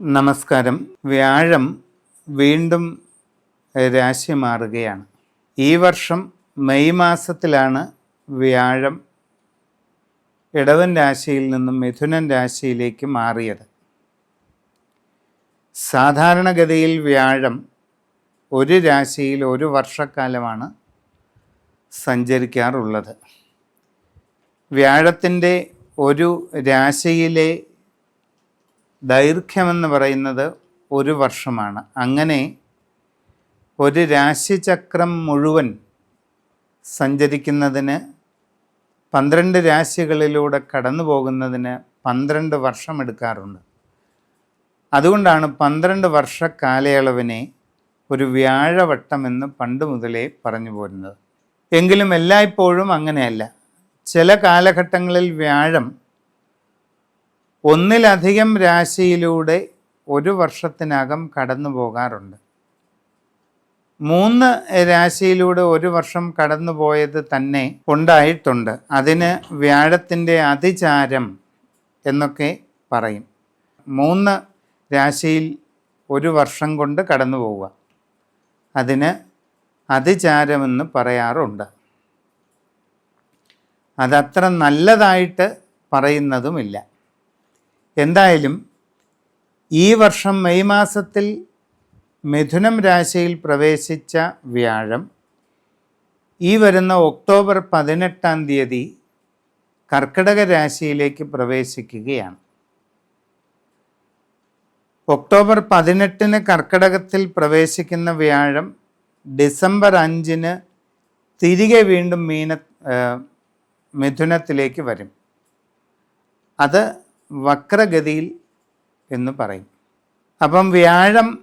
നമസ്കാരം. വ്യാഴം വീണ്ടും രാശി മാറുകയാണ്. ഈ വർഷം മെയ് മാസത്തിലാണ് വ്യാഴം ഇടവൻ രാശിയിൽ നിന്നും മിഥുനൻ രാശിയിലേക്ക് മാറിയത്. സാധാരണഗതിയിൽ വ്യാഴം ഒരു രാശിയിൽ ഒരു വർഷക്കാലമാണ് സഞ്ചരിക്കാറുള്ളത്. വ്യാഴത്തിന്റെ ഒരു രാശിയിലെ ദൈർഘ്യമെന്ന് പറയുന്നത് ഒരു വർഷമാണ്. അങ്ങനെ ഒരു രാശിചക്രം മുഴുവൻ സഞ്ചരിക്കുന്നതിന് പന്ത്രണ്ട് രാശികളിലൂടെ കടന്നു പോകുന്നതിന് പന്ത്രണ്ട് വർഷം എടുക്കാറുണ്ട്. അതുകൊണ്ടാണ് പന്ത്രണ്ട് വർഷ കാലയളവിനെ ഒരു വ്യാഴവട്ടം എന്ന് പണ്ട് മുതലേ പറഞ്ഞു പോരുന്നത്. എങ്കിലും എല്ലായ്പ്പോഴും അങ്ങനെയല്ല. ചില കാലഘട്ടങ്ങളിൽ വ്യാഴം ഒന്നിലധികം രാശിയിലൂടെ ഒരു വർഷത്തിനകം കടന്നു പോകാറുണ്ട്. മൂന്ന് രാശിയിലൂടെ ഒരു വർഷം കടന്നു പോയത് തന്നെ ഉണ്ടായിട്ടുണ്ട്. അതിന് വ്യാഴത്തിന്റെ അതിചാരം എന്നൊക്കെ പറയും. മൂന്ന് രാശിയിൽ ഒരു വർഷം കൊണ്ട് കടന്നു പോവുക. അതിന് അതിചാരമെന്ന് പറയാറുണ്ട്. അതത്ര നല്ലതായിട്ട് പറയുന്നതുമില്ല. എന്തായാലും ഈ വർഷം മെയ് മാസത്തിൽ മിഥുനം രാശിയിൽ പ്രവേശിച്ച വ്യാഴം ഈ വരുന്ന ഒക്ടോബർ പതിനെട്ടാം തീയതി കർക്കിടക രാശിയിലേക്ക് പ്രവേശിക്കുകയാണ്. ഒക്ടോബർ പതിനെട്ടിന് കർക്കിടകത്തിൽ പ്രവേശിക്കുന്ന വ്യാഴം ഡിസംബർ അഞ്ചിന് തിരികെ വീണ്ടും മീന മിഥുനത്തിലേക്ക് വരും. അത് വക്രഗതിയിൽ എന്ന് പറയും. അപ്പം വ്യാഴം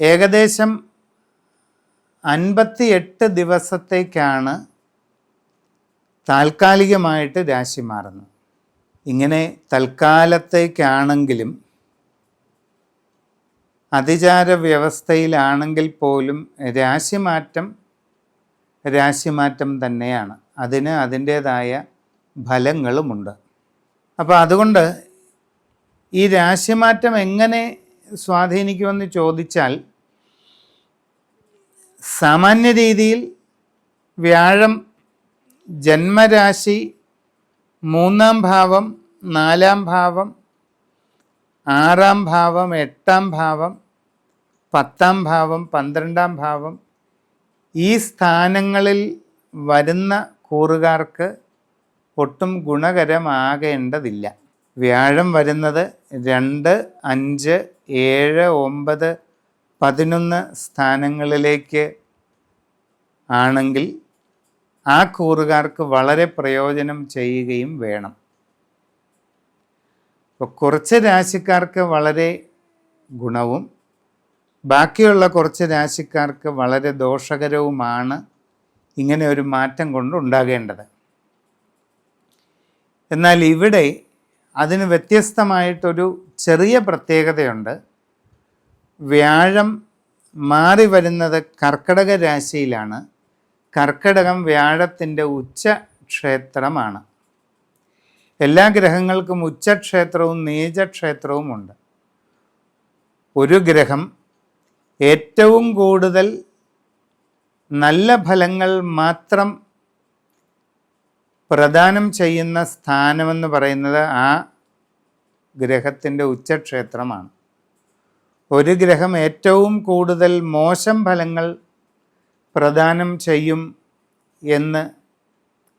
ഏകദേശം അൻപത്തി എട്ട് ദിവസത്തേക്കാണ് താൽക്കാലികമായിട്ട് രാശി മാറുന്നത്. ഇങ്ങനെ തൽക്കാലത്തേക്കാണെങ്കിലും അതിചാര വ്യവസ്ഥയിലാണെങ്കിൽ പോലും രാശിമാറ്റം രാശിമാറ്റം തന്നെയാണ്. അതിന് അതിന്റേതായ ഫലങ്ങളുമുണ്ട്. അപ്പോൾ അതുകൊണ്ട് ഈ രാശിമാറ്റം എങ്ങനെ സ്വാധീനിക്കുമെന്ന് ചോദിച്ചാൽ സാമാന്യ രീതിയിൽ വ്യാഴം ജന്മരാശി മൂന്നാം ഭാവം നാലാം ഭാവം ആറാം ഭാവം എട്ടാം ഭാവം പത്താം ഭാവം പന്ത്രണ്ടാം ഭാവം ഈ സ്ഥാനങ്ങളിൽ വരുന്ന കൂറുകാർക്ക് ഒട്ടും ഗുണകരമാകേണ്ടതില്ല. വ്യാഴം വരുന്നത് രണ്ട് അഞ്ച് ഏഴ് ഒമ്പത് പതിനൊന്ന് സ്ഥാനങ്ങളിലേക്ക് ആണെങ്കിൽ ആ കൂറുകാർക്ക് വളരെ പ്രയോജനം ചെയ്യുകയും വേണം. അപ്പോൾ കുറച്ച് രാശിക്കാർക്ക് വളരെ ഗുണവും ബാക്കിയുള്ള കുറച്ച് രാശിക്കാർക്ക് വളരെ ദോഷകരവുമാണ് ഇങ്ങനെ ഒരു മാറ്റം കൊണ്ട് ഉണ്ടാകേണ്ടത്. എന്നാൽ ഇവിടെ അതിന് വ്യത്യസ്തമായിട്ടൊരു ചെറിയ പ്രത്യേകതയുണ്ട്. വ്യാഴം മാറി വരുന്നത് കർക്കടക രാശിയിലാണ്. കർക്കടകം വ്യാഴത്തിന്റെ ഉച്ച ക്ഷേത്രമാണ് എല്ലാ ഗ്രഹങ്ങൾക്കും ഉച്ചക്ഷേത്രവും നീചക്ഷേത്രവും ഉണ്ട്. ഒരു ഗ്രഹം ഏറ്റവും കൂടുതൽ നല്ല ഫലങ്ങൾ മാത്രം പ്രദാനം ചെയ്യുന്ന സ്ഥാനമെന്ന് പറയുന്നത് ആ ഗ്രഹത്തിന്റെ ഉച്ചക്ഷേത്രമാണ്. ഒരു ഗ്രഹം ഏറ്റവും കൂടുതൽ മോശം ഫലങ്ങൾ പ്രദാനം ചെയ്യും എന്ന്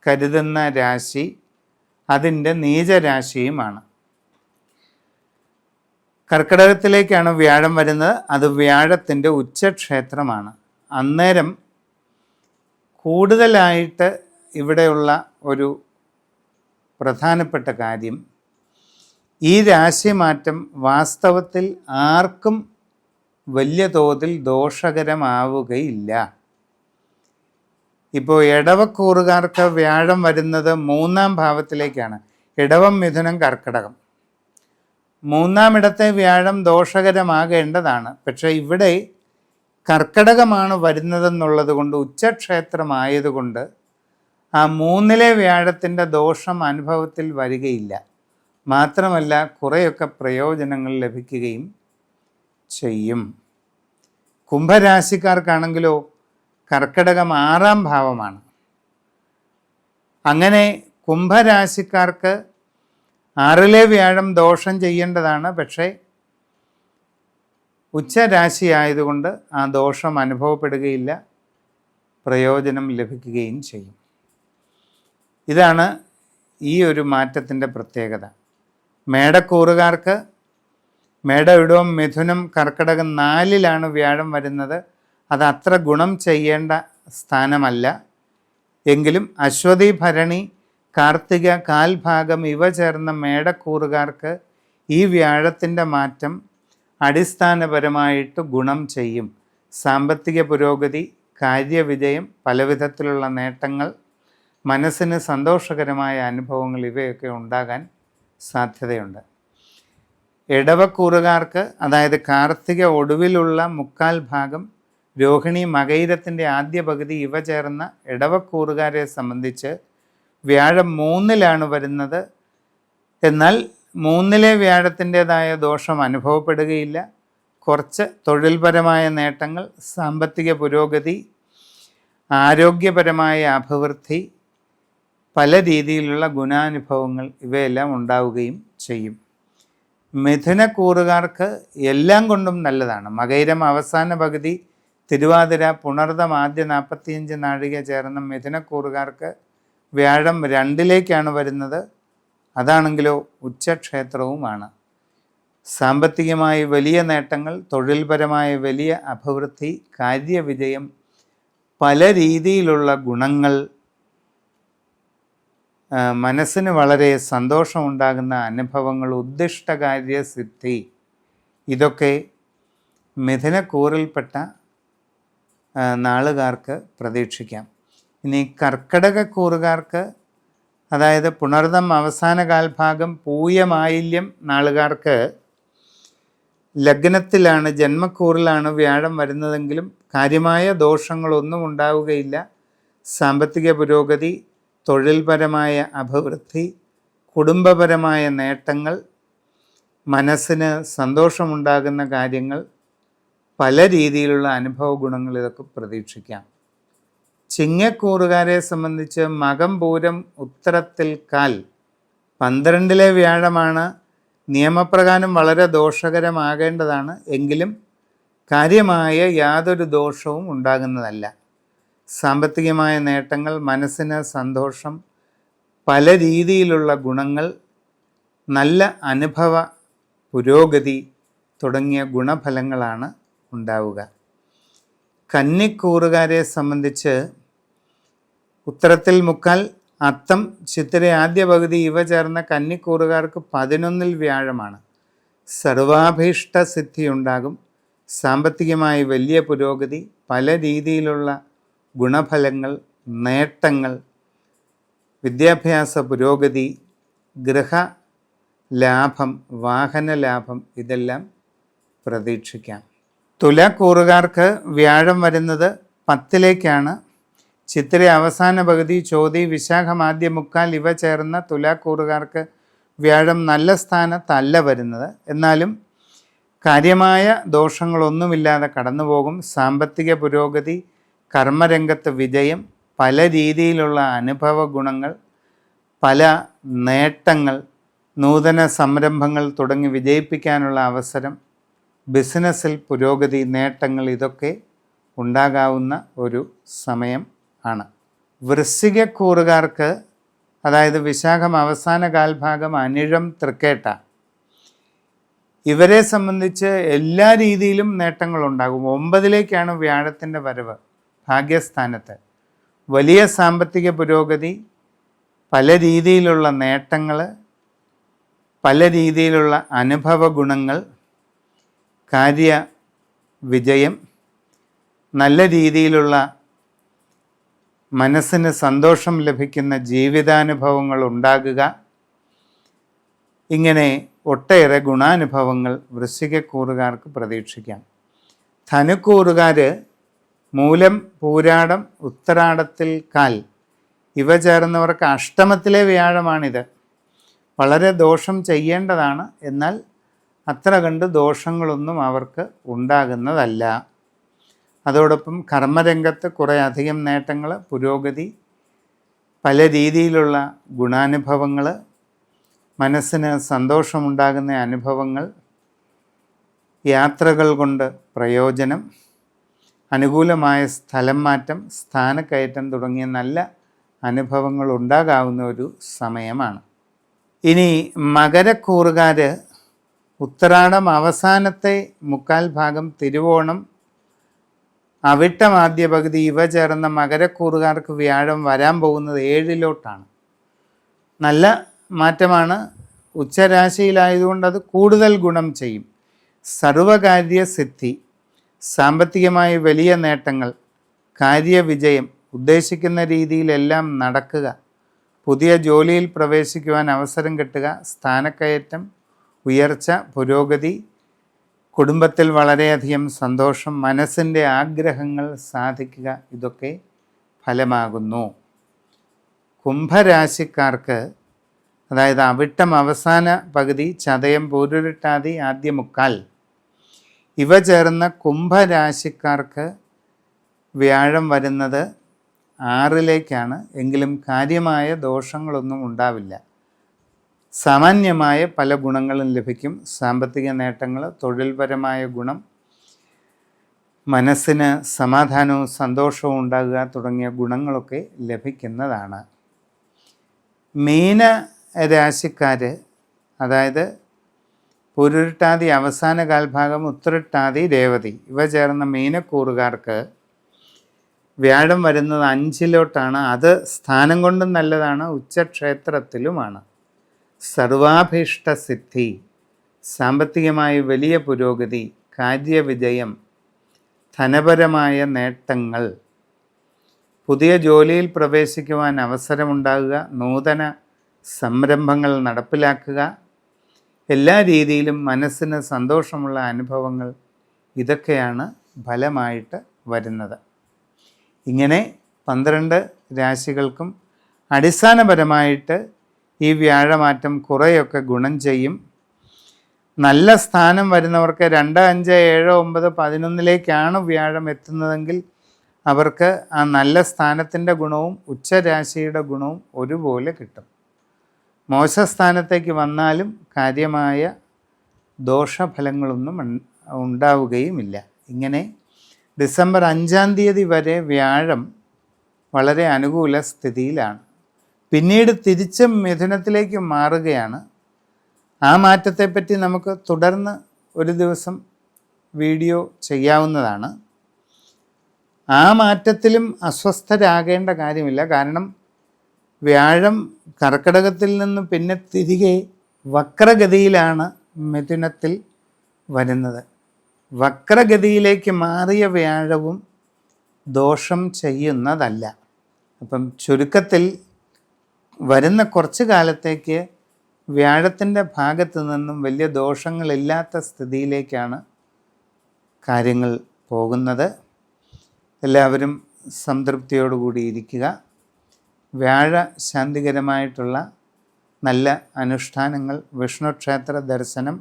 കരുതുന്ന രാശി അതിന്റെ നീചരാശിയുമാണ്. കർക്കിടകത്തിലേക്കാണ് വ്യാഴം വരുന്നത്. അത് വ്യാഴത്തിന്റെ ഉച്ചക്ഷേത്രമാണ്. അന്നേരം കൂടുതലായിട്ട് ഇവിടെയുള്ള ഒരു പ്രധാനപ്പെട്ട കാര്യം ഈ രാശിമാറ്റം വാസ്തവത്തിൽ ആർക്കും വലിയ തോതിൽ ദോഷകരമാവുകയില്ല. ഇപ്പോൾ ഇടവക്കൂറുകാർക്ക് വ്യാഴം വരുന്നത് മൂന്നാം ഭാവത്തിലേക്കാണ്. ഇടവം മിഥുനം കർക്കിടകം. മൂന്നാമിടത്തെ വ്യാഴം ദോഷകരമാകേണ്ടതാണ്. പക്ഷേ ഇവിടെ കർക്കിടകമാണ് വരുന്നതെന്നുള്ളത് കൊണ്ട് ഉച്ചക്ഷേത്രമായതുകൊണ്ട് ആ മൂന്നിലെ വ്യാഴത്തിന്റെ ദോഷം അനുഭവത്തിൽ വരികയില്ല. മാത്രമല്ല കുറേയൊക്കെ പ്രയോജനങ്ങൾ ലഭിക്കുകയും ചെയ്യും. കുംഭരാശിക്കാർക്കാണെങ്കിലോ കർക്കിടകം ആറാം ഭാവമാണ്. അങ്ങനെ കുംഭരാശിക്കാർക്ക് ആറിലെ വ്യാഴം ദോഷം ചെയ്യേണ്ടതാണ്. പക്ഷേ ഉച്ചരാശി ആയതുകൊണ്ട് ആ ദോഷം അനുഭവപ്പെടുകയില്ല. പ്രയോജനം ലഭിക്കുകയും ചെയ്യും. ഇതാണ് ഈ ഒരു മാറ്റത്തിന്റെ പ്രത്യേകത. മേടക്കൂറുകാർക്ക് മേട ഇടവും മിഥുനം കർക്കിടകം നാലിലാണ് വ്യാഴം വരുന്നത്. അത് അത്ര ഗുണം ചെയ്യേണ്ട സ്ഥാനമല്ല. എങ്കിലും അശ്വതി ഭരണി കാർത്തിക കാൽഭാഗം ഇവ ചേർന്ന മേടക്കൂറുകാർക്ക് ഈ വ്യാഴത്തിന്റെ മാറ്റം അടിസ്ഥാനപരമായിട്ട് ഗുണം ചെയ്യും. സാമ്പത്തിക പുരോഗതി കാര്യവിജയം പലവിധത്തിലുള്ള നേട്ടങ്ങൾ മനസ്സിന് സന്തോഷകരമായ അനുഭവങ്ങൾ ഇവയൊക്കെ ഉണ്ടാകാൻ സാധ്യതയുണ്ട്. ഇടവക്കൂറുകാർക്ക് അതായത് കാർത്തിക ഒടുവിലുള്ള മുക്കാൽ ഭാഗം രോഹിണി മകൈരത്തിന്റെ ആദ്യ പകുതി ഇവ ചേർന്ന ഇടവക്കൂറുകാരെ സംബന്ധിച്ച് വ്യാഴം മൂന്നിലാണ് വരുന്നത്. എന്നാൽ മൂന്നിലെ വ്യാഴത്തിന്റെതായ ദോഷം അനുഭവപ്പെടുകയില്ല. കുറച്ച് തൊഴിൽപരമായ നേട്ടങ്ങൾ സാമ്പത്തിക പുരോഗതി ആരോഗ്യപരമായ അഭിവൃദ്ധി പല രീതിയിലുള്ള ഗുണാനുഭവങ്ങൾ ഇവയെല്ലാം ഉണ്ടാവുകയും ചെയ്യും. മിഥുനക്കൂറുകാർക്ക് എല്ലാം കൊണ്ടും നല്ലതാണ്. മകൈരം അവസാന പകുതി തിരുവാതിര പുണർദം ആദ്യ നാൽപ്പത്തിയഞ്ച് നാഴിക ചേർന്ന മിഥുനക്കൂറുകാർക്ക് വ്യാഴം രണ്ടിലേക്കാണ് വരുന്നത്. അതാണെങ്കിലോ ഉച്ചക്ഷേത്രവുമാണ്. സാമ്പത്തികമായി വലിയ നേട്ടങ്ങൾ തൊഴിൽപരമായ വലിയ അഭിവൃദ്ധി കാര്യവിജയം പല രീതിയിലുള്ള ഗുണങ്ങൾ മനസ്സിന് വളരെ സന്തോഷമുണ്ടാകുന്ന അനുഭവങ്ങൾ ഉദ്ദിഷ്ടകാര്യ സിദ്ധി ഇതൊക്കെ മിഥുനക്കൂറിൽപ്പെട്ട നാളുകാർക്ക് പ്രതീക്ഷിക്കാം. ഇനി കർക്കടകക്കൂറുകാർക്ക് അതായത് പുണർതം അവസാന കാൽഭാഗം പൂയമായില്യം നാളുകാർക്ക് ലഗ്നത്തിലാണ് ജന്മക്കൂറിലാണ് വ്യാഴം വരുന്നതെങ്കിലും കാര്യമായ ദോഷങ്ങളൊന്നും ഉണ്ടാവുകയില്ല. സാമ്പത്തിക പുരോഗതി തൊഴിൽപരമായ അഭിവൃദ്ധി കുടുംബപരമായ നേട്ടങ്ങൾ മനസ്സിന് സന്തോഷമുണ്ടാകുന്ന കാര്യങ്ങൾ പല രീതിയിലുള്ള അനുഭവ ഗുണങ്ങൾ ഇതൊക്കെ പ്രതീക്ഷിക്കാം. ചിങ്ങക്കൂറുകാരെ സംബന്ധിച്ച് മകം പൂരം ഉത്തരത്തിൽ കാൽ പന്ത്രണ്ടിലെ വ്യാഴമാണ്. നിയമപ്രകാരം വളരെ ദോഷകരമാകേണ്ടതാണ്. എങ്കിലും കാര്യമായ യാതൊരു ദോഷവും ഉണ്ടാകുന്നതല്ല. സാമ്പത്തികമായ നേട്ടങ്ങൾ മനസ്സിന് സന്തോഷം പല രീതിയിലുള്ള ഗുണങ്ങൾ നല്ല അനുഭവ പുരോഗതി തുടങ്ങിയ ഗുണഫലങ്ങളാണ് ഉണ്ടാവുക. കന്നിക്കൂറുകാരെ സംബന്ധിച്ച് ഉത്തരത്തിൽ മുക്കാൽ അത്തം ചിത്തിര ആദ്യ പകുതി ഇവ ചേർന്ന കന്നിക്കൂറുകാർക്ക് പതിനൊന്നിൽ വ്യാഴമാണ്. സർവാഭീഷ്ട സിദ്ധിയുണ്ടാകും സാമ്പത്തികമായി വലിയ പുരോഗതി പല രീതിയിലുള്ള ഗുണഫലങ്ങൾ നേട്ടങ്ങൾ വിദ്യാഭ്യാസ പുരോഗതി ഗൃഹ ലാഭം വാഹന ലാഭം ഇതെല്ലാം പ്രതീക്ഷിക്കാം. തുലക്കൂറുകാർക്ക് വ്യാഴം വരുന്നത് പത്തിലേക്കാണ്. ചിത്ര അവസാന പകുതി ചോതി വിശാഖം ആദ്യ മുക്കാൽ ഇവ ചേർന്ന തുലാക്കൂറുകാർക്ക് വ്യാഴം നല്ല സ്ഥാനത്തല്ല വരുന്നത്. എന്നാലും കാര്യമായ ദോഷങ്ങളൊന്നുമില്ലാതെ കടന്നുപോകും. സാമ്പത്തിക പുരോഗതി കർമ്മരംഗത്ത് വിജയം പല രീതിയിലുള്ള അനുഭവ ഗുണങ്ങൾ പല നേട്ടങ്ങൾ നൂതന സംരംഭങ്ങൾ തുടങ്ങി വിജയിപ്പിക്കാനുള്ള അവസരം ബിസിനസ്സിൽ പുരോഗതി നേട്ടങ്ങൾ ഇതൊക്കെ ഉണ്ടാകാവുന്ന ഒരു സമയം ആണ്. വൃശ്ചികക്കൂറുകാർക്ക് അതായത് വിശാഖം അവസാന കാൽഭാഗം അനിഴം തൃക്കേട്ട ഇവരെ സംബന്ധിച്ച് എല്ലാ രീതിയിലും നേട്ടങ്ങളുണ്ടാകും. ഒമ്പതിലേക്കാണ് വ്യാഴത്തിന്റെ വരവ്. ഭാഗ്യസ്ഥാനത്ത്. വലിയ സാമ്പത്തിക പുരോഗതി പല രീതിയിലുള്ള നേട്ടങ്ങൾ പല രീതിയിലുള്ള അനുഭവ ഗുണങ്ങൾ കാര്യ വിജയം നല്ല രീതിയിലുള്ള മനസ്സിന് സന്തോഷം ലഭിക്കുന്ന ജീവിതാനുഭവങ്ങൾ ഉണ്ടാകുക ഇങ്ങനെ ഒട്ടേറെ ഗുണാനുഭവങ്ങൾ വൃശ്ചികക്കൂറുകാർക്ക് പ്രതീക്ഷിക്കാം. ധനുക്കൂറുകാർ മൂലം പൂരാടം ഉത്തരാടത്തിൽ കാൽ. ഇവ ചേർന്നവർക്ക് അഷ്ടമത്തിലെ വ്യാഴമാണിത്. വളരെ ദോഷം ചെയ്യേണ്ടതാണ്. എന്നാൽ അത്ര കണ്ട് ദോഷങ്ങളൊന്നും അവർക്ക് ഉണ്ടാകുന്നതല്ല. അതോടൊപ്പം കർമ്മരംഗത്ത് കുറേ അധികം നേട്ടങ്ങൾ പുരോഗതി പല രീതിയിലുള്ള ഗുണാനുഭവങ്ങൾ മനസ്സിന് സന്തോഷമുണ്ടാകുന്ന അനുഭവങ്ങൾ യാത്രകൾ കൊണ്ട് പ്രയോജനം അനുകൂലമായ സ്ഥലം മാറ്റം സ്ഥാനക്കയറ്റം തുടങ്ങിയ നല്ല അനുഭവങ്ങൾ ഉണ്ടാകാവുന്ന ഒരു സമയമാണ്. ഇനി മകരക്കൂറുകാർ ഉത്തരാടം അവസാനത്തെ മുക്കാൽ ഭാഗം തിരുവോണം അവിട്ടമാദ്യ പകുതി ഇവ ചേർന്ന മകരക്കൂറുകാർക്ക് വ്യാഴം വരാൻ പോകുന്നത് ഏഴിലോട്ടാണ്. നല്ല മാറ്റമാണ്. ഉച്ചരാശിയിലായതുകൊണ്ട് അത് കൂടുതൽ ഗുണം ചെയ്യും. സർവകാര്യ സിദ്ധി സാമ്പത്തികമായി വലിയ നേട്ടങ്ങൾ കാര്യവിജയം ഉദ്ദേശിക്കുന്ന രീതിയിലെല്ലാം നടക്കുക പുതിയ ജോലിയിൽ പ്രവേശിക്കുവാൻ അവസരം കിട്ടുക സ്ഥാനക്കയറ്റം ഉയർച്ച പുരോഗതി കുടുംബത്തിൽ വളരെയധികം സന്തോഷം മനസ്സിന്റെ ആഗ്രഹങ്ങൾ സാധിക്കുക ഇതൊക്കെ ഫലമാകുന്നു. കുംഭരാശിക്കാർക്ക് അതായത് അവിട്ടം അവസാന പകുതി ചതയം പൂരുരുട്ടാതി ആദ്യ മുക്കാൽ ഇവ ചേർന്ന കുംഭരാശിക്കാർക്ക് വ്യാഴം വരുന്നത് ആറിലേക്കാണ്. എങ്കിലും കാര്യമായ ദോഷങ്ങളൊന്നും ഉണ്ടാവില്ല. സാമാന്യമായ പല ഗുണങ്ങളും ലഭിക്കും. സാമ്പത്തിക നേട്ടങ്ങൾ തൊഴിൽപരമായ ഗുണം മനസ്സിന് സമാധാനവും സന്തോഷവും ഉണ്ടാകുക തുടങ്ങിയ ഗുണങ്ങളൊക്കെ ലഭിക്കുന്നതാണ്. മീന രാശിക്കാർ അതായത് പുരുട്ടാതി അവസാന കാൽഭാഗം ഉത്തരട്ടാതി രേവതി. ഇവ ചേർന്ന മീനക്കൂറുകാർക്ക് വ്യാഴം വരുന്നത് അഞ്ചിലോട്ടാണ്. അത് സ്ഥാനം കൊണ്ടും നല്ലതാണ് ഉച്ചക്ഷേത്രത്തിലുമാണ്. സർവാഭീഷ്ട സിദ്ധി സാമ്പത്തികമായി വലിയ പുരോഗതി കാര്യവിജയം ധനപരമായ നേട്ടങ്ങൾ. പുതിയ ജോലിയിൽ പ്രവേശിക്കുവാൻ അവസരമുണ്ടാകുക നൂതന സംരംഭങ്ങൾ നടപ്പിലാക്കുക എല്ലാ രീതിയിലും മനസ്സിന് സന്തോഷമുള്ള അനുഭവങ്ങൾ ഇതൊക്കെയാണ് ഫലമായിട്ട് വരുന്നത്. ഇങ്ങനെ പന്ത്രണ്ട് രാശികൾക്കും അടിസ്ഥാനപരമായിട്ട് ഈ വ്യാഴമാറ്റം കുറേയൊക്കെ ഗുണം ചെയ്യും. നല്ല സ്ഥാനം വരുന്നവർക്ക് രണ്ട് അഞ്ച് ഏഴ് ഒമ്പത് പതിനൊന്നിലേക്കാണ് വ്യാഴം എത്തുന്നതെങ്കിൽ അവർക്ക് ആ നല്ല സ്ഥാനത്തിന്റെ ഗുണവും ഉച്ചരാശിയുടെ ഗുണവും ഒരുപോലെ കിട്ടും. മോശസ്ഥാനത്തേക്ക് വന്നാലും കാര്യമായ ദോഷഫലങ്ങളൊന്നും ഉണ്ടാവുകയുമില്ല. ഇങ്ങനെ ഡിസംബർ അഞ്ചാം തീയതി വരെ വ്യാഴം വളരെ അനുകൂല സ്ഥിതിയിലാണ്. പിന്നീട് തിരിച്ചും മിഥുനത്തിലേക്ക് മാറുകയാണ്. ആ മാറ്റത്തെപ്പറ്റി നമുക്ക് തുടർന്ന് ഒരു ദിവസം വീഡിയോ ചെയ്യാവുന്നതാണ്. ആ മാറ്റത്തിലും അസ്വസ്ഥരാകേണ്ട കാര്യമില്ല. കാരണം വ്യാഴം കർക്കടകത്തിൽ നിന്ന് പിന്നെ തിരികെ വക്രഗതിയിലാണ് മിഥുനത്തിൽ വരുന്നത്. വക്രഗതിയിലേക്ക് മാറിയ വ്യാഴവും ദോഷം ചെയ്യുന്നതല്ല. അപ്പം ചുരുക്കത്തിൽ വരുന്ന കുറച്ച് കാലത്തേക്ക് വ്യാഴത്തിന്റെ ഭാഗത്തു നിന്നും വലിയ ദോഷങ്ങളില്ലാത്ത സ്ഥിതിയിലേക്കാണ് കാര്യങ്ങൾ പോകുന്നത്. എല്ലാവരും സംതൃപ്തിയോടുകൂടി ഇരിക്കുക. വ്യാഴ ശാന്തികരമായിട്ടുള്ള നല്ല അനുഷ്ഠാനങ്ങൾ വിഷ്ണു ക്ഷേത്ര ദർശനം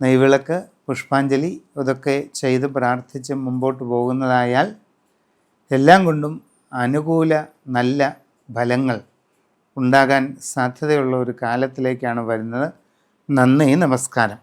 നെയ്വിളക്ക് പുഷ്പാഞ്ജലി ഇതൊക്കെ ചെയ്ത് പ്രാർത്ഥിച്ച് മുമ്പോട്ട് പോകുന്നതായാൽ എല്ലാം കൊണ്ടും അനുകൂല നല്ല ഫലങ്ങൾ ഉണ്ടാകാൻ സാധ്യതയുള്ള ഒരു കാലത്തിലേക്കാണ് വരുന്നത്. നന്ദി നമസ്കാരം.